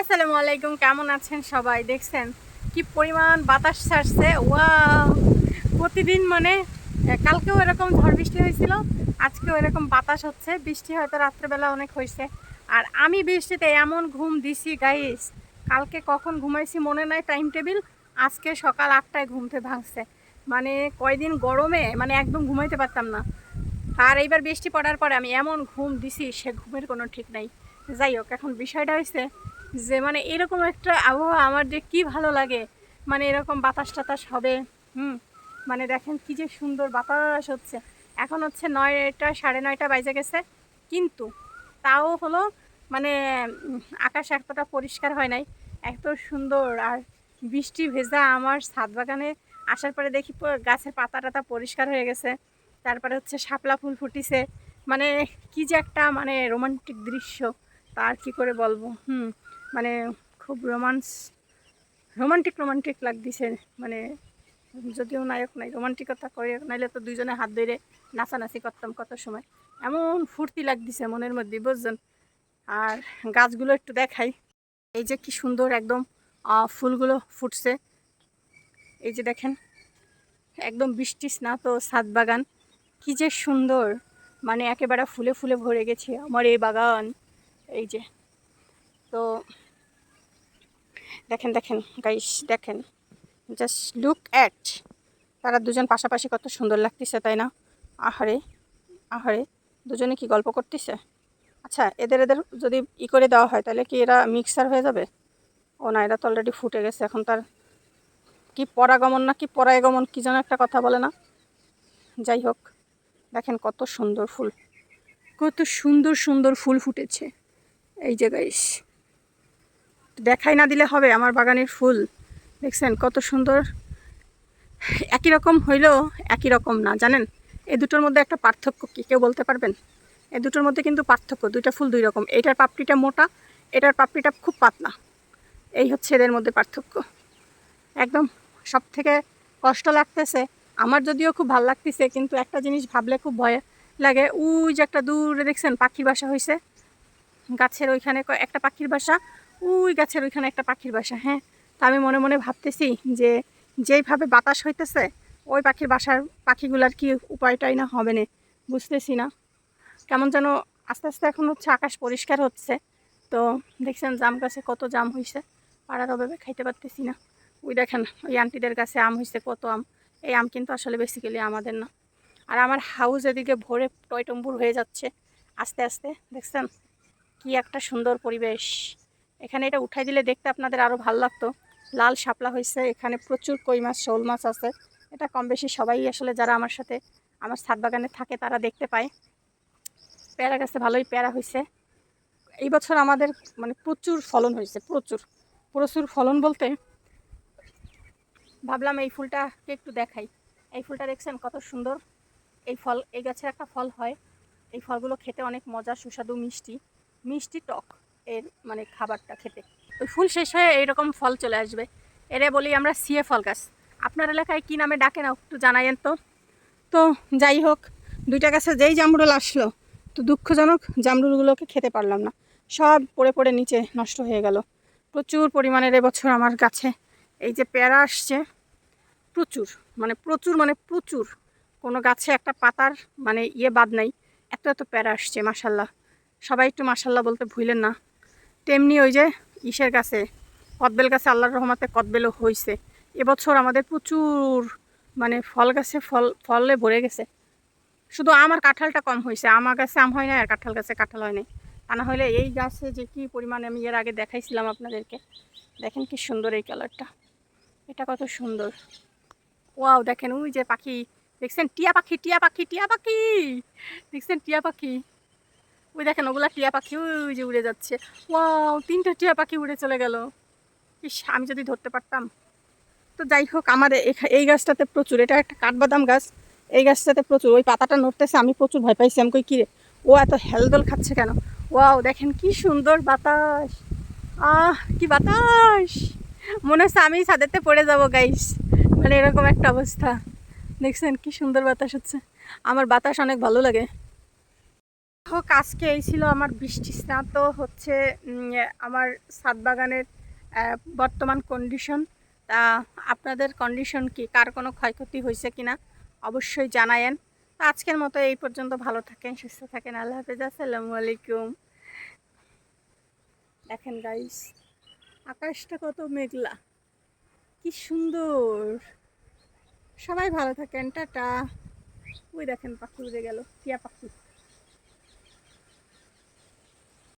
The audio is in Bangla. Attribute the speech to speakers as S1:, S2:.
S1: আসসালামু আলাইকুম, কেমন আছেন সবাই? দেখছেন কি পরিমাণ বাতাস ছাড়ছে? ওয়া প্রতিদিন মানে কালকেও এরকম ঝড় বৃষ্টি হয়েছিল, আজকেও এরকম বাতাস হচ্ছে, বৃষ্টি হয়তো রাত্রেবেলা অনেক হয়েছে। আর আমি বৃষ্টিতে এমন ঘুম দিছি গাইস কালকে কখন ঘুমাইছি মনে নাই টাইম টেবিল আজকে সকাল আটটায় ঘুমতে ভাঙছে মানে কয়দিন গরমে মানে একদম ঘুমাইতে পারতাম না। আর এইবার বৃষ্টি পড়ার পরে আমি এমন ঘুম দিছি, সে ঘুমের কোনো ঠিক নাই। যাই হোক, এখন বিষয়টা হয়েছে যে মানে এরকম একটা আবহাওয়া আমার যে কি ভালো লাগে। মানে এরকম বাতাস টাতাস হবে, হুম? মানে দেখেন কি যে সুন্দর বাতাস হচ্ছে। এখন হচ্ছে নয়টা, সাড়ে নয়টা বাজে গেছে। কিন্তু তাও হলো মানে আকাশ এতটা পরিষ্কার হয় নাই, এত সুন্দর। আর বৃষ্টি ভেজা আমার ছাদ বাগানে আসার পরে দেখি গাছের পাতা টাতা পরিষ্কার হয়ে গেছে। তারপরে হচ্ছে শাপলা ফুল ফুটিছে। মানে কি যে একটা মানে রোমান্টিক দৃশ্য তার কি করে বলব, হুম? মানে খুব রোমান্স রোমান্টিক রোমান্টিক লাগতেছে। মানে যদিও নায়ক নাই রোমান্টিকতা করে, নাইলে তো দুইজনে হাত ধরে নাচানাচি করতাম কত সময়। এমন ফুর্তি লাগতেছে মনের মধ্যে, বুঝছেন? আর গাছগুলো একটু দেখাই। এই যে কি সুন্দর একদম ফুলগুলো ফুটছে। এই যে দেখেন, একদম বৃষ্টি স্নাত ছাদ বাগান। কি যে সুন্দর! মানে একেবারে ফুলে ফুলে ভরে গেছে। আমার এই বাগান, এই যে তো দেখেন দেখেন গাইস দেখেন। জাস্ট লুক অ্যাট তারা দুজন পাশাপাশি কত সুন্দর লাগতেছে, তাই না? আহারে আহারে। দুজনে কি গল্প করতেছে? আচ্ছা এদের এদের যদি ই করে দেওয়া হয়, তাহলে কি এরা মিক্সার হয়ে যাবে? ও না, এরা তো অলরেডি ফুটে গেছে, এখন তার কি পরাগমন না কি পরাগমন, কি যেন একটা কথা বলে না? যাই হোক, দেখেন কত সুন্দর ফুল। কত সুন্দর সুন্দর ফুল ফুটেছে। এই যে গাইস দেখাই না দিলে হবে আমার বাগানের ফুল। দেখছেন কত সুন্দর। একই রকম হইলেও একই রকম না, জানেন? এই দুটোর মধ্যে একটা পার্থক্য কি, কেউ বলতে পারবেন? এই দুটোর মধ্যে কিন্তু পার্থক্য, দুইটা ফুল দুই রকম। এটার পাপড়িটা মোটা, এটার পাপড়িটা খুব পাতলা। এই হচ্ছে এদের মধ্যে পার্থক্য। একদম সব থেকে কষ্ট লাগতেছে, আমার যদিও খুব ভালো লাগতেছে, কিন্তু একটা জিনিস ভাবলে খুব ভয় লাগে। ওই যে একটা দূরে দেখছেন, পাখির বাসা হয়েছে গাছের ওইখানে একটা পাখির বাসা ওই গাছের ওইখানে একটা পাখির বাসা হ্যাঁ? তা আমি মনে মনে ভাবতেছি যে যেইভাবে বাতাস হইতেছে, ওই পাখির বাসার পাখিগুলার কি উপায়টাই না হবে না? বুঝতেছি না। কেমন যেন আস্তে আস্তে এখন হচ্ছে আকাশ পরিষ্কার হচ্ছে। তো দেখছেন জাম গাছে কত জাম হয়েছে পাড়ার অভাবে খাইতে পারতেছি না। ওই দেখেন, ওই আন্টিদের কাছে আম হয়েছে কত আম। এই আম কিন্তু আসলে বেসিক্যালি আমাদের না। আর আমার হাউস এদিকে ভরে টয়টম্বুর হয়ে যাচ্ছে, আস্তে আস্তে। দেখছেন? কি একটা সুন্দর পরিবেশ। এখানে এটা উঠাই দিলে দেখতে আপনাদের আরও ভালো লাগতো। লাল শাপলা হয়েছে এখানে প্রচুর কই মাছ, শোল মাছ আছে। এটা কম বেশি সবাই আসলে যারা আমার সাথে, আমার ছাদ বাগানে থাকে তারা দেখতে পায়। পেয়ারা গাছে ভালোই পেয়ারা হয়েছে এই বছর আমাদের মানে প্রচুর ফলন হয়েছে প্রচুর। প্রচুর ফলন বলতে ভাবলাম এই ফুলটাকে একটু দেখাই। এই ফুলটা দেখছেন কত সুন্দর। এই ফল, এই গাছের একটা ফল হয়। এই ফলগুলো খেতে অনেক মজা, সুস্বাদু, মিষ্টি। মিষ্টি টক। এর মানে খাবারটা খেতে। ওই ফুল শেষ হয়ে এইরকম ফল চলে আসবে। এরে বলি আমরা সিয়ে ফল গাছ। আপনার এলাকায় কী নামে ডাকে না একটু জানাইয়েন তো। তো যাই হোক, দুইটা গাছে যেই জামরুল আসলো, তো দুঃখজনক জামরুলগুলোকে খেতে পারলাম না। সব পড়ে পড়ে নিচে নষ্ট হয়ে গেল। প্রচুর পরিমাণের এবছর আমার গাছে এই যে পেয়ারা আসছে, প্রচুর মানে প্রচুর মানে প্রচুর। কোনো গাছে একটা পাতার মানে ইয়ে বাদ নাই, এত এত প্যারা আসছে মাসাল্লাহ সবাই একটু মাসাল্লাহ বলতে ভুলেন না। তেমনি ওই যে ইসের কাছে, কদবেল গাছে আল্লাহর রহমাতে কদবেলও হয়েছে এবছর আমাদের প্রচুর মানে ফল গাছে ফল, ফলে ভরে গেছে। শুধু আমার কাঁঠালটা কম হয়েছে আমার গাছে আম হয় না আর কাঁঠাল গাছে কাঁঠাল হয় নাই। তা না হলে এই গাছে যে কি পরিমাণে আমি এর আগে দেখাইছিলাম আপনাদেরকে, দেখেন কি সুন্দর এই কালারটা। এটা কত সুন্দর। ওয়াও, দেখেন ওই যে পাখি, দেখছেন? টিয়া পাখি টিয়া পাখি টিয়া পাখি! দেখছেন? টিয়া পাখি। ওই দেখেন, ওগুলা টিয়া পাখি, ওই যে উড়ে যাচ্ছে। ওয়াও, তিনটা টিয়া পাখি উড়ে চলে গেল। ইস, আমি যদি ধরতে পারতাম। তো যাই হোক আমার এই গাছটাতে প্রচুর, এটা একটা কাঠবাদাম গাছ। এই গাছটাতে প্রচুর, ওই পাতাটা নড়তেছে, আমি প্রচুর ভয় পাইছি। আমি কই, কিরে, ও এত হেলদোল খাচ্ছে কেন? ওয়াও, দেখেন কি সুন্দর বাতাস। আহ, কি বাতাস! মনে হচ্ছে আমি ছাদেতে পড়ে যাব গাইস মানে এরকম একটা অবস্থা। দেখছেন কি সুন্দর বাতাস হচ্ছে। আমার বাতাস অনেক ভালো লাগে। হোক আজকে এই ছিল আমার বৃষ্টি স্নাত হচ্ছে আমার সাত বাগানের বর্তমান কন্ডিশন তা আপনাদের কন্ডিশন কি? কার কোনো ক্ষয়ক্ষতি হয়েছে কিনা? অবশ্যই জানায়েন। তা আজকের মতো এই পর্যন্ত ভালো থাকেন, সুস্থ থাকেন। আল্লাহ হাফেজ, আসসালামু আলাইকুম। দেখেন গাইস আকাশটা কত মেঘলা। কি সুন্দর। সবাই ভালো থাকেন, টাটা। ওই দেখেন পাখি উড়ে গেল, টিয়া পাখি।